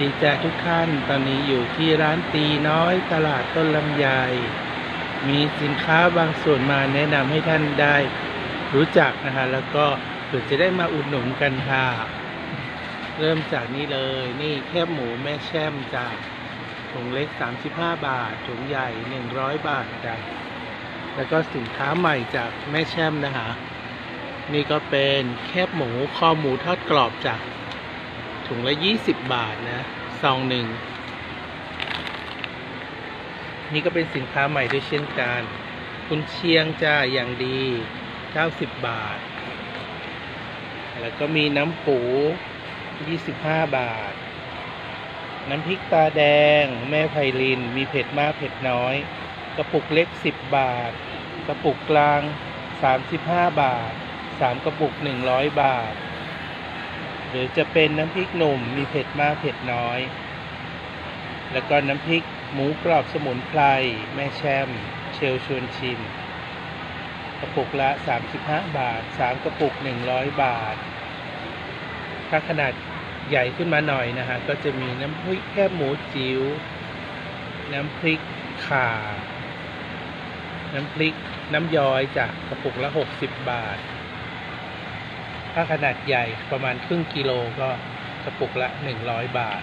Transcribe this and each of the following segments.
ดีจ้าทุกท่านตอนนี้อยู่ที่ร้านตีน้อยตลาดต้นลำไยมีสินค้าบางส่วนมาแนะนำให้ท่านได้รู้จักนะคะแล้วก็เผื่อจะได้มาอุดหนุนกันค่ะ เริ่มจากนี่เลยนี่แคบหมูแม่แช่มจ้าถุงเล็ก 35 บาท ถุงใหญ่ 100 บาทจ้าแล้วก็สินค้าใหม่จากแม่แช่มนะคะ นี่ก็เป็นแคบหมูคอหมูทอดกรอบจาก ถุงละ20บาทนะซองหนึ่ง นี่ก็เป็นสินค้าใหม่ด้วยเช่นกันคุณเชียงจ้าอย่างดี 90 บาท แล้วก็มีน้ำปู 25 บาท น้ำพริกตาแดง แม่ไพลิน มีเผ็ดมากเผ็ดน้อย กระปุกเล็ก 10 บาท กระปุกกลาง 35 บาท 3 กระปุก 100 บาท หรือจะเป็นน้ำพริกหนุ่มมีเผ็ดมากเผ็ดน้อย แล้วก็น้ำพริกหมูกรอบสมุนไพรแม่แช่มเชลชวนชิมกระปุกละ 35 บาท 3 กระปุก 100 บาท ถ้าขนาดใหญ่ขึ้นมาหน่อยนะฮะ ก็จะมีน้ำพริกแคบหมูจิ๋ว น้ำพริกข่า น้ำพริกน้ำย้อยจากกระปุกละ 60 บาท ถ้าขนาดใหญ่ประมาณครึ่งกิโลก็กระปุกละ 100 บาท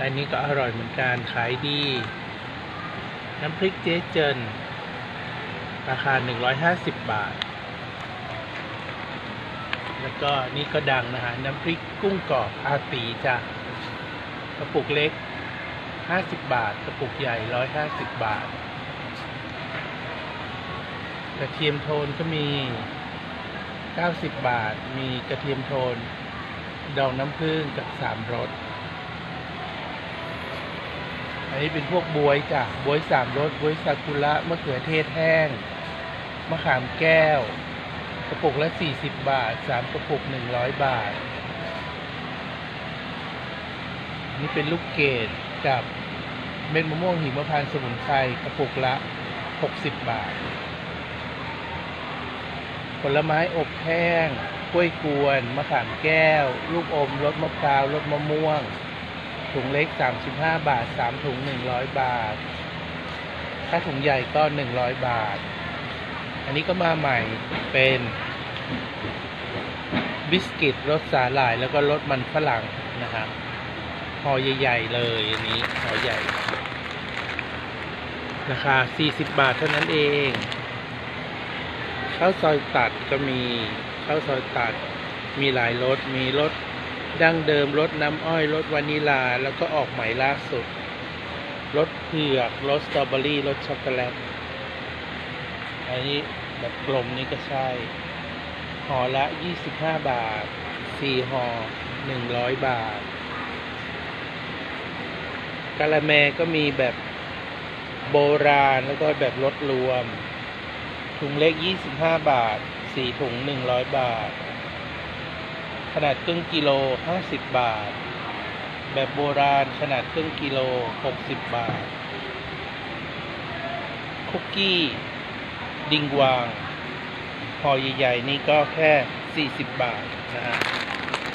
อันนี้ก็อร่อยเหมือนกันขายดี น้ำพริกเจ๊เจิน ราคา 150 บาท แล้วก็นี่ก็ดังนะฮะ น้ำพริกกุ้งกรอบอาตีจ้ะกระปุกเล็ก 50 บาท กระปุกใหญ่ 150 บาท กระเทียมโทนก็มี 90 บาท มีกระเทียมโทน ดองน้ำผึ้งกับสามรส อันนี้เป็นพวกบวยจ้ะบวยสามรสบวยซากุระมะเขือเทศแห้ง มะขามแก้ว กระปุกละ 40 บาทสามกระปุก 100 บาท นี่เป็นลูกเกดกับเม็ดมะม่วงหิมพานต์สมุนไพรกระปุกละ 60 บาท ผลไม้อบแห้ง กล้วยกวน มะขามแก้ว ลูกอม รสมะพร้าว รสมะม่วง ถุงเล็ก 35 บาท 3 ถุง 100 บาท ถ้าถุงใหญ่ก็ 100 บาท อันนี้ก็มาใหม่เป็นบิสกิตรสสาหร่ายแล้วก็รสมันฝรั่งนะครับห่อใหญ่ ๆ เลยอันนี้ห่อใหญ่ ราคา 40 บาทเท่านั้นเอง ข้าวซอยตัดก็มีข้าวซอยตัด มีหลายรสมีรสดั้งเดิมรสน้ำอ้อยรสวานิลา แล้วก็ออกใหม่ล่าสุดรสเผือกรสสตรอเบอรี่รสช็อกโกแลตอันนี้แบบกลมนี่ก็ใช่ห่อละ 25 บาท 4ห่อ100 บาทกะละแมก็มีแบบโบราณแล้วก็แบบรสรวม ถุงเล็ก 25 บาท 4 ถุง 100 บาท ขนาดครึ่งกิโล 50 บาท แบบโบราณขนาดครึ่งกิโล 60 บาท คุกกี้ ดิงวางห่อใหญ่ๆนี่ก็แค่ 40 บาทนะฮะ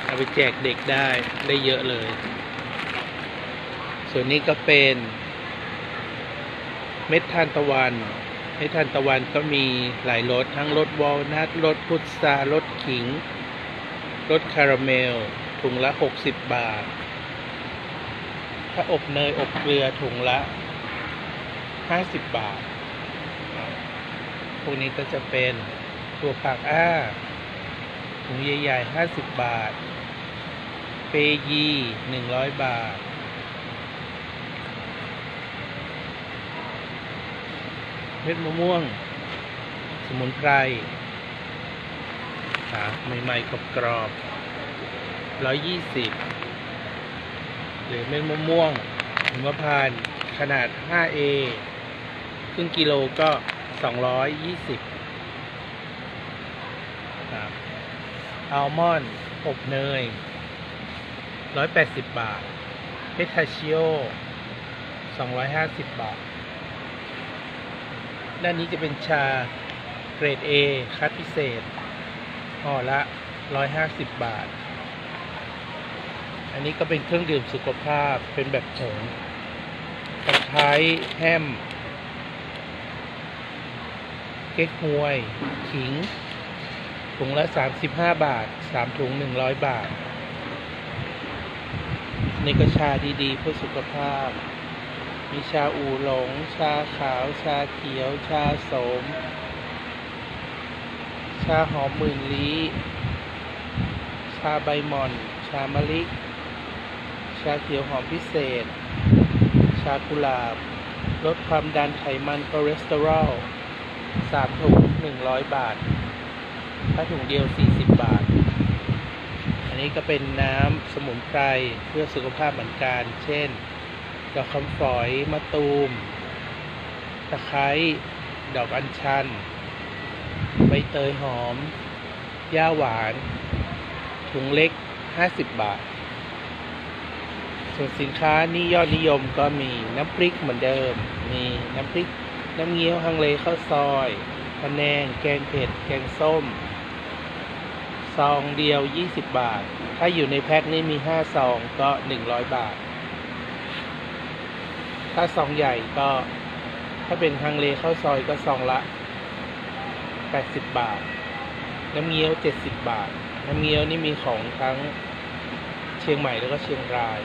เอาไปแจกเด็กได้ได้เยอะเลย ส่วนนี้ก็เป็น เม็ดทานตะวัน เม็ดทานตะวันก็มีหลายรสทั้งรสวอลนัทรสพุทรารสขิงรสคาราเมล ถุงละ 60 บาท ถ้าอบเนยอบเกลือถุงละ 50 บาทอ่าพวกนี้ก็จะเป็นตัวผักอ้า ถุงใหญ่ๆ 50 บาท เปยี 100 บาท เม็ดมะม่วง สมุนไพรหาใหม่ๆกรอบๆร้อยยี่สิบหรือเม็ดมะม่วงหิมพานต์ขนาด 5A ครึ่งกิโลก็ 220ครับอัลมอนด์อบเนย 180 บาท เพทาชิโอ 250 บาท ด้านนี้จะเป็นชาเกรด A คัดพิเศษห่อละ 150 บาท อันนี้ก็เป็นเครื่องดื่มสุขภาพเป็นแบบผงตะไคร้แฮม เก๊กฮวย ขิง ถุงละ 35 บาท 3 ถุง 100 บาท นี่ก็ชาดีๆ เพื่อสุขภาพ มีชาอูหลง ชาขาว ชาเขียว ชาโสม ชาหอมหมื่นลี้ ชาใบหม่อน ชามะลิ ชาเขียวหอมพิเศษ ชากุหลาบ ลดความดันไขมันคอเลสเตอรอลสามถุงหนึ่งร้อยบาท ถ้าถุงเดียวสี่สิบบาท อันนี้ก็เป็นน้ำสมุนไพรเพื่อสุขภาพเหมือนกัน เช่น ดอกคำฝอยมะตูม ตะไคร้ ดอกอัญชัน ใบเตยหอมย่าหวาน ถุงเล็ก 50 บาท ส่วนสินค้านี่ยอดนิยมก็มีน้ำพริกเหมือนเดิม มีน้ำพริก น้ำเงี้ยวฮังเลข้าวซอยพะแนง แกงเผ็ด แกงส้ม ซองเดียว 20 บาท ถ้าอยู่ในแพ็คนี้มี 5 ซองก็ 100 บาท ถ้าซองใหญ่ก็ ถ้าเป็นฮังเลข้าซอยก็ซองละ 80 บาท น้ำเงี้ยว 70 บาท น้ำเงี้ยวนี่มีของทั้งเชียงใหม่แล้วก็เชียงราย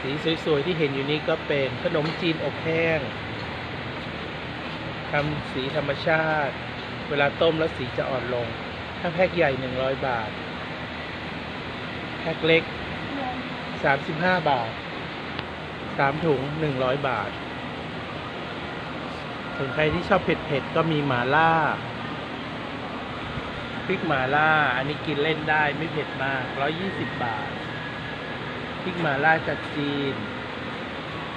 สีสวยๆที่เห็นอยู่นี่ก็เป็นขนมจีนอบแห้งทำสีธรรมชาติ เวลาต้มแล้วสีจะอ่อนลง ถ้าแพ็คใหญ่ 100 บาท แพ็คเล็ก 35 บาท 3ถุง100บาทส่วนใครที่ชอบเผ็ดๆก็มีหมาล่าพริกหมาล่า อันนี้กินเล่นได้ไม่เผ็ดมาก120บบาทพริกหมาล่าจากจีน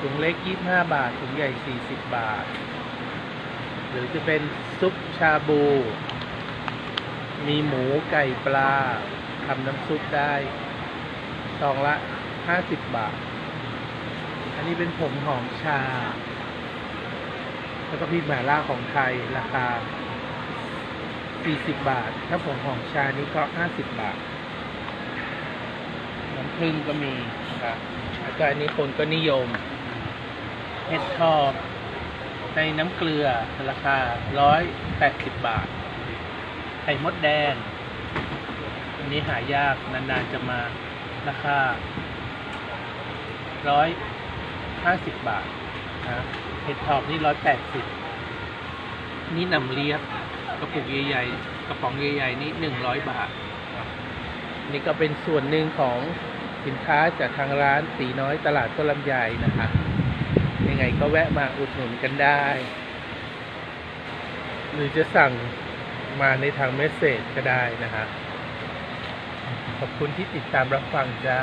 ถุงเล็ก25บาทถุงใหญ่40บบาท หรือจะเป็นซุปชาบู มีหมูไก่ปลาทำน้ำซุปได้ซองละ50บบาท นนี้เป็นผงหอมชา แล้วก็พริกหม่าล่าของไทยราคา 40 บาท ถ้าผงหอมชานี้ก็ 50 บาท น้ำผึ้งก็มีนะครับแล้วก็อันนี้คนก็นิยมเห็ดทอบในน้ำเกลือราคา 180 บาท ไข่มดแดง อันนี้หายากนานๆจะมาราคา 150บาทนะเห็ดทอบนี่180นี่นำเลียบกระปุกใหญ่ๆ กระป๋องใหญ่ๆนี่100บาท นี่ก็เป็นส่วนหนึ่งของสินค้าจากทางร้านตีน้อยตลาดต้นลำไยนะคะยังไงก็แวะมาอุดหนุนกันได้ หรือจะสั่งมาในทางเมสเซจก็ได้นะคะขอบคุณที่ติดตามรับฟังจ้า